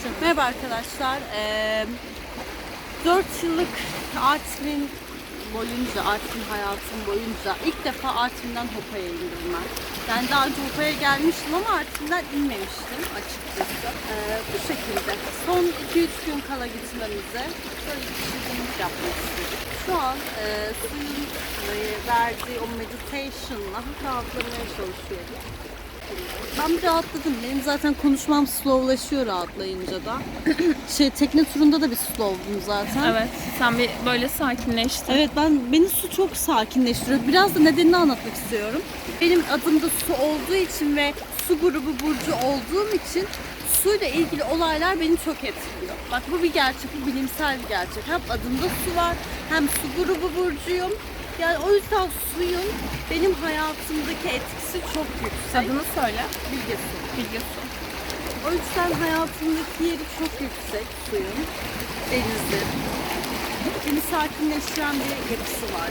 Merhaba arkadaşlar. Ee, 4 yıllık Artvin boyunca, Artvin hayatım boyunca ilk defa Artvin'den Hopa'ya indim ben. Ben daha önce Hopa'ya gelmiştim ama Artvin'den inmemiştim açıkçası. Ee, bu şekilde. Son 2-3 gün kala gitmemize böyle bir çizimlik yapmak istedik. Şu an e, suyun verdiği o meditation'la rahatlamaya çalışıyorum. Ben bir rahatladım. Benim zaten konuşmam slowlaşıyor rahatlayınca da. şey tekne turunda da bir slowdum zaten. Evet. Sen bir böyle sakinleştin. Evet ben beni su çok sakinleştiriyor. Biraz da nedenini anlatmak istiyorum. Benim adımda su olduğu için ve su grubu burcu olduğum için suyla ilgili olaylar beni çok etkiliyor. Bak bu bir gerçek, bu bilimsel bir gerçek. Hem adımda su var, hem su grubu burcuyum. Yani o yüzden suyun benim hayatımdaki etkisi çok yüksek. Adını söyle. Bilge su. Bilge Su. O yüzden hayatımdaki yeri çok yüksek suyun, denizin. Beni sakinleştiren bir yapısı var.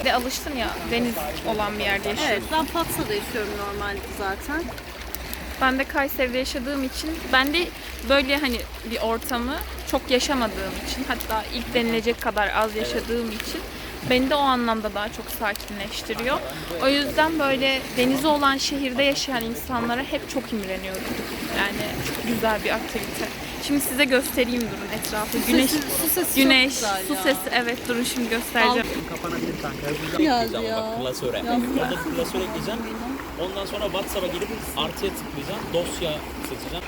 Bir de alıştın ya deniz olan bir yerde yaşıyorsun. Evet, ben Fatsa'da yaşıyorum normalde zaten. Ben de Kayseri'de yaşadığım için ben de böyle hani bir ortamı çok yaşamadığım için hatta ilk denilecek kadar az yaşadığım için beni de o anlamda daha çok sakinleştiriyor. O yüzden böyle denizi olan şehirde yaşayan insanlara hep çok imreniyorum. Yani çok güzel bir aktivite. Şimdi size göstereyim durun etrafı. Güneş, su sesi çok güneş, güzel su ya. sesi evet durun şimdi göstereceğim. Kapanabilir kanka. Yaz ya. bak klasöre. Orada bir klasör ekleyeceğim. Ondan sonra WhatsApp'a girip artıya tıklayacağım. Dosya seçeceğim.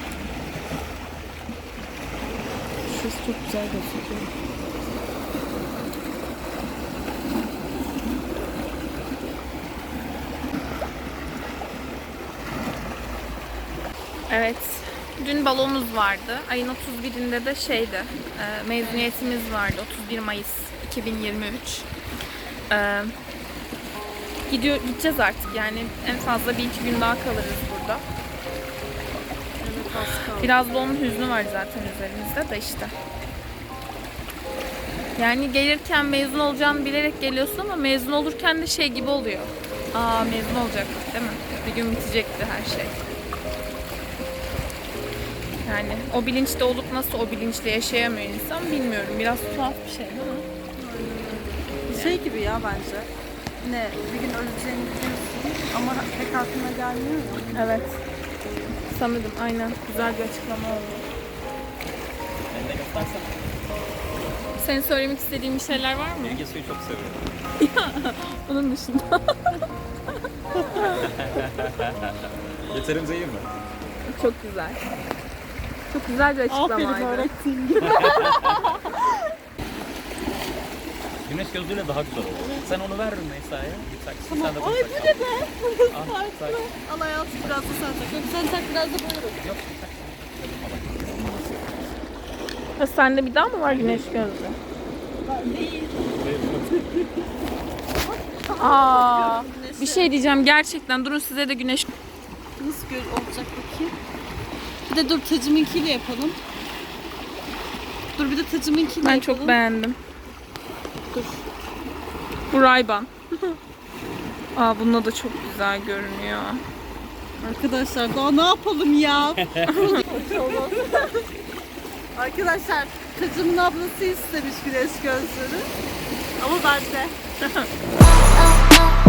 Şurası çok güzel gözüküyor. Evet. Dün balonumuz vardı. Ayın 31'inde de şeydi. e, mezuniyetimiz vardı. 31 Mayıs 2023. E, gidiyor gideceğiz artık yani en fazla bir iki gün daha kalırız burada. Biraz da onun hüznü var zaten üzerimizde de işte. Yani gelirken mezun olacağını bilerek geliyorsun ama mezun olurken de şey gibi oluyor. Aa mezun olacaktık değil mi? Bir gün bitecekti her şey. Yani o bilinçte olup nasıl o bilinçle yaşayamıyor insan bilmiyorum. Biraz tuhaf bir şey değil mi? Şey gibi ya bence. Ne, bir gün öleceğini biliyorsun ama pek aklına gelmiyor ya. Evet. Sanırım aynen. Güzel bir açıklama oldu. Ben de göstersene. Senin söylemek istediğin bir şeyler var mı? Bilge suyu çok seviyorum. Onun dışında. Yeterimize iyi mi? Çok güzel. Çok güzel bir açıklamaydı. öğrettiğin gibi. Güneş gözlüğüyle daha güzel olur. Sen onu ver Rümeysa'ya. Bir taksın. Sen de bunu Ay tak. bu ne be? Al, tak. Al hayatım biraz da sen tak. Yok sen tak biraz da bak. Yok. Ha, sende bir daha mı var güneş gözlü? Aa, bir şey diyeceğim gerçekten. Durun size de güneş Nasıl gör olacak bakayım. Bir de dur tacımınkiyle yapalım. Dur bir de tacımınkiyle ben yapalım. çok beğendim. Dur. Bu Ray-Ban. Aa bununla da çok güzel görünüyor. Arkadaşlar daha ne yapalım ya? Arkadaşlar kızımın ablası istemiş güneş gözlüğünü. Ama bende.